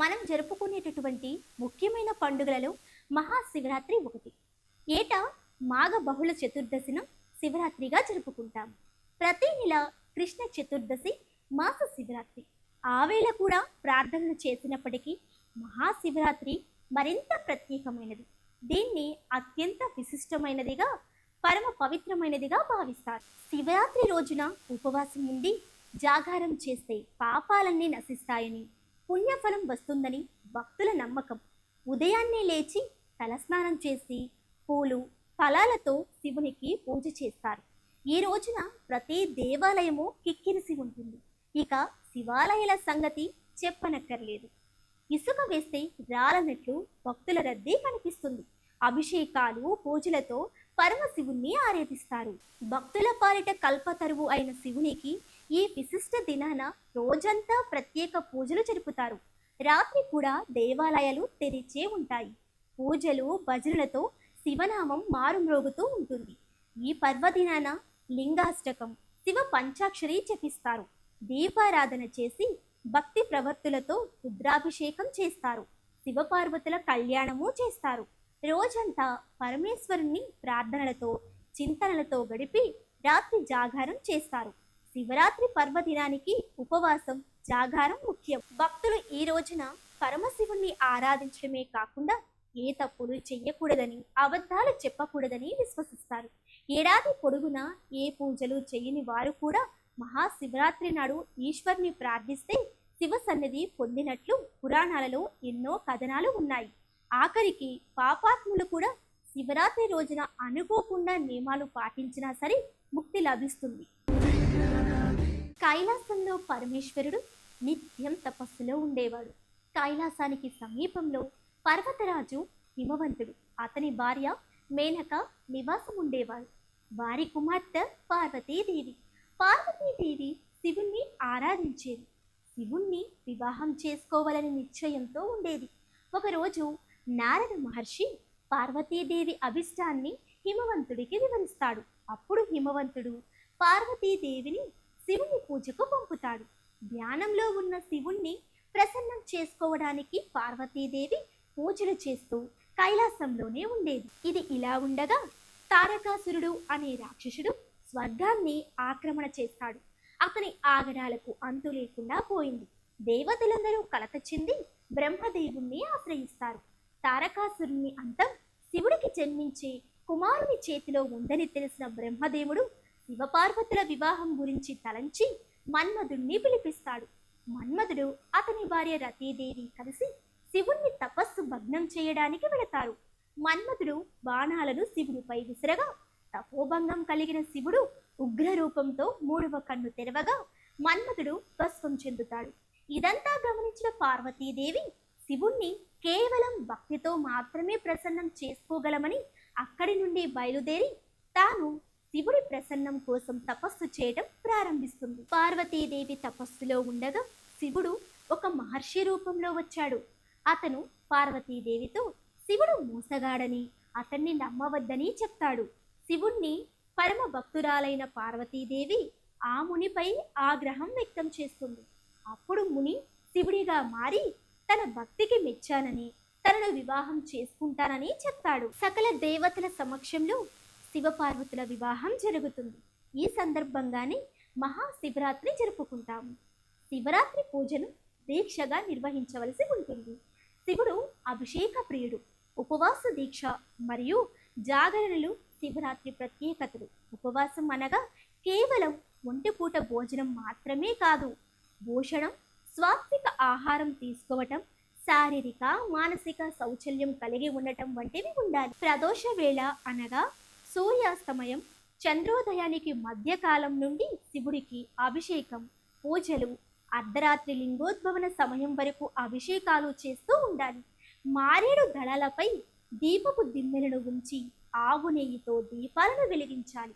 మనం జరుపుకునేటటువంటి ముఖ్యమైన పండుగలలో మహాశివరాత్రి ఒకటి. ఏటా మాఘ బహుళ చతుర్దశిన శివరాత్రిగా జరుపుకుంటాం. ప్రతి నెల కృష్ణ చతుర్దశి మాస శివరాత్రి. ఆవేళ కూడా ప్రార్థనలు చేసినప్పటికీ మహాశివరాత్రి మరింత ప్రత్యేకమైనది. దీన్ని అత్యంత విశిష్టమైనదిగా పరమ పవిత్రమైనదిగా భావిస్తారు. శివరాత్రి రోజున ఉపవాసం ఉండి జాగారం చేస్తే పాపాలన్నీ నశిస్తాయని పుణ్యఫలం వస్తుందని భక్తుల నమ్మకం. ఉదయాన్నే లేచి తలస్నానం చేసి పూలు ఫలాలతో శివునికి పూజ చేస్తారు. ఈ రోజున ప్రతి దేవాలయము కిక్కిరిసి ఉంటుంది. ఇక శివాలయాల సంగతి చెప్పనక్కర్లేదు. ఇసుక వేస్తే రాలనట్లు భక్తుల రద్దీ కనిపిస్తుంది. అభిషేకాలు పూజలతో పరమశివుణ్ణి ఆరాధిస్తారు. భక్తుల పాలిట కల్పతరువు అయిన శివునికి ఈ విశిష్ట దినాన రోజంతా ప్రత్యేక పూజలు జరుపుతారు. రాత్రి కూడా దేవాలయాలు తెరిచే ఉంటాయి. పూజలు భజనలతో శివనామం మారుమ్రోగుతూ ఉంటుంది. ఈ పర్వదినాన లింగాష్టకం శివ పంచాక్షరి జపిస్తారు. దీపారాధన చేసి భక్తి ప్రవర్తులతో రుద్రాభిషేకం చేస్తారు. శివపార్వతుల కళ్యాణము చేస్తారు. రోజంతా పరమేశ్వరుణ్ణి ప్రార్థనలతో చింతనలతో గడిపి రాత్రి జాగారం చేస్తారు. శివరాత్రి పర్వదినానికి ఉపవాసం జాగారం ముఖ్యం. భక్తులు ఈ రోజున పరమశివుణ్ణి ఆరాధించడమే కాకుండా ఏ తప్పులు చెయ్యకూడదని అబద్ధాలు చెప్పకూడదని విశ్వసిస్తారు. ఏడాది పొడుగునా ఏ పూజలు చేయని వారు కూడా మహాశివరాత్రి నాడు ఈశ్వర్ని ప్రార్థిస్తే శివ సన్నిధి పొందినట్లు పురాణాలలో ఎన్నో కథనాలు ఉన్నాయి. ఆఖరికి పాపాత్ములు కూడా శివరాత్రి రోజున అనుకోకుండా నియమాలు పాటించినా సరే ముక్తి లభిస్తుంది. కైలాసంలో పరమేశ్వరుడు నిత్యం తపస్సులో ఉండేవాడు. కైలాసానికి సమీపంలో పర్వతరాజు హిమవంతుడు. అతని భార్య మేనక నివాసం ఉండేవాడు. వారి కుమార్తె పార్వతీదేవి. పార్వతీదేవి శివుణ్ణి ఆరాధించేది. శివుణ్ణి వివాహం చేసుకోవాలని నిశ్చయంతో ఉండేది. ఒకరోజు నారద మహర్షి పార్వతీదేవి అభిష్టాన్ని హిమవంతుడికి వివరిస్తాడు. అప్పుడు హిమవంతుడు పార్వతీదేవిని శివుని పూజకు పంపుతాడు. ధ్యానంలో ఉన్న శివుణ్ణి ప్రసన్నం చేసుకోవడానికి పార్వతీదేవి పూజలు చేస్తూ కైలాసంలోనే ఉండేది. ఇది ఇలా ఉండగా తారకాసురుడు అనే రాక్షసుడు స్వర్గాన్ని ఆక్రమణ చేస్తాడు. అతని ఆగడాలకు అంతు లేకుండా పోయింది. దేవతలందరూ కలత చెంది బ్రహ్మదేవుణ్ణి ఆశ్రయిస్తారు. తారకాసురుని అంతం శివుడికి జన్మించే కుమారుని చేతిలో ఉందని తెలిసిన బ్రహ్మదేవుడు శివపార్వతుల వివాహం గురించి తలంచి మన్మధుణ్ణి పిలిపిస్తాడు. మన్మధుడు అతని భార్య రతీదేవి కలిసి శివుణ్ణి తపస్సు భగ్నం చేయడానికి వెళతారు. మన్మధుడు బాణాలను శివుడిపై విసిరగా తపోభంగం కలిగిన శివుడు ఉగ్ర రూపంతో మూడవ కన్ను తెరవగా మన్మధుడు భస్వం చెందుతాడు. ఇదంతా గమనించిన పార్వతీదేవి శివుణ్ణి కేవలం భక్తితో మాత్రమే ప్రసన్నం చేసుకోగలమని అక్కడి నుండి బయలుదేరి తాను ప్రసన్నం కోసం తపస్సు చేయడం ప్రారంభిస్తుంది. పార్వతీదేవి తపస్సులో ఉండగా శివుడు ఒక మహర్షి రూపంలో వచ్చాడు. అతను పార్వతీదేవితో శివుడు మోసగాడని అతన్ని నమ్మవద్దని చెప్తాడు. శివుణ్ణి పరమ భక్తురాలైన పార్వతీదేవి ఆ మునిపై ఆగ్రహం వ్యక్తం చేస్తుంది. అప్పుడు ముని శివుడిగా మారి తన భక్తికి మెచ్చానని తనను వివాహం చేసుకుంటానని చెప్తాడు. సకల దేవతల సమక్షంలో శివపార్వతుల వివాహం జరుగుతుంది. ఈ సందర్భంగానే మహాశివరాత్రి జరుపుకుంటాము. శివరాత్రి పూజను దీక్షగా నిర్వహించవలసి ఉంటుంది. శివుడు అభిషేక ప్రియుడు ఉపవాస దీక్ష మరియు జాగరణలు శివరాత్రి ప్రత్యేకతలు. ఉపవాసం అనగా కేవలం ఒంటిపూట భోజనం మాత్రమే కాదు భూషణం స్వాత్విక ఆహారం తీసుకోవటం శారీరక మానసిక సౌచల్యం కలిగి ఉండటం వంటివి ఉండాలి. ప్రదోష వేళ అనగా సూర్యాస్తమయం చంద్రోదయానికి మధ్యకాలం నుండి శివుడికి అభిషేకం పూజలు అర్ధరాత్రి లింగోద్భవన సమయం వరకు అభిషేకాలు చేస్తూ ఉండాలి. మారేడు దళాలపై దీపపు దిమ్మెలను ఉంచి ఆవు నెయ్యితో దీపాలను వెలిగించాలి.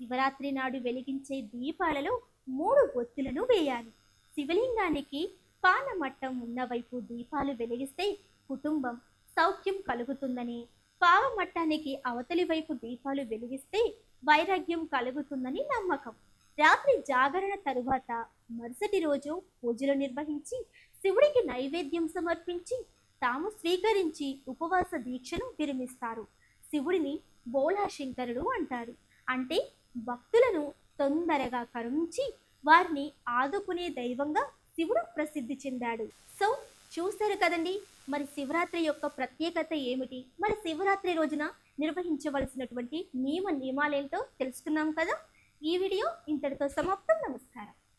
శివరాత్రి నాడు వెలిగించే దీపాలలో మూడు ఒత్తులను వేయాలి. శివలింగానికి పానమట్టం ఉన్న వైపు దీపాలు వెలిగిస్తే కుటుంబం సౌఖ్యం కలుగుతుందని పావమట్టానికి అవతలి వైపు దీపాలు వెలిగిస్తే వైరాగ్యం కలుగుతుందని నమ్మకం. రాత్రి జాగరణ తరువాత మరుసటి రోజు పూజలు నిర్వహించి శివుడికి నైవేద్యం సమర్పించి తాము స్వీకరించి ఉపవాస దీక్షను విరమిస్తారు. శివుడిని బోళాశంకరుడు అంటారు. అంటే భక్తులను తొందరగా కరుణించి వారిని ఆదుకునే దైవంగా శివుడు ప్రసిద్ధి చెందాడు. సో చూశారు కదండి? మరి శివరాత్రి యొక్క ప్రత్యేకత ఏమిటి? మరి శివరాత్రి రోజున నిర్వహించవలసినటువంటి నియమ నియమాలేంటో తెలుసుకున్నాం కదా? ఈ వీడియో ఇంతటితో సమాప్తం. నమస్కారం.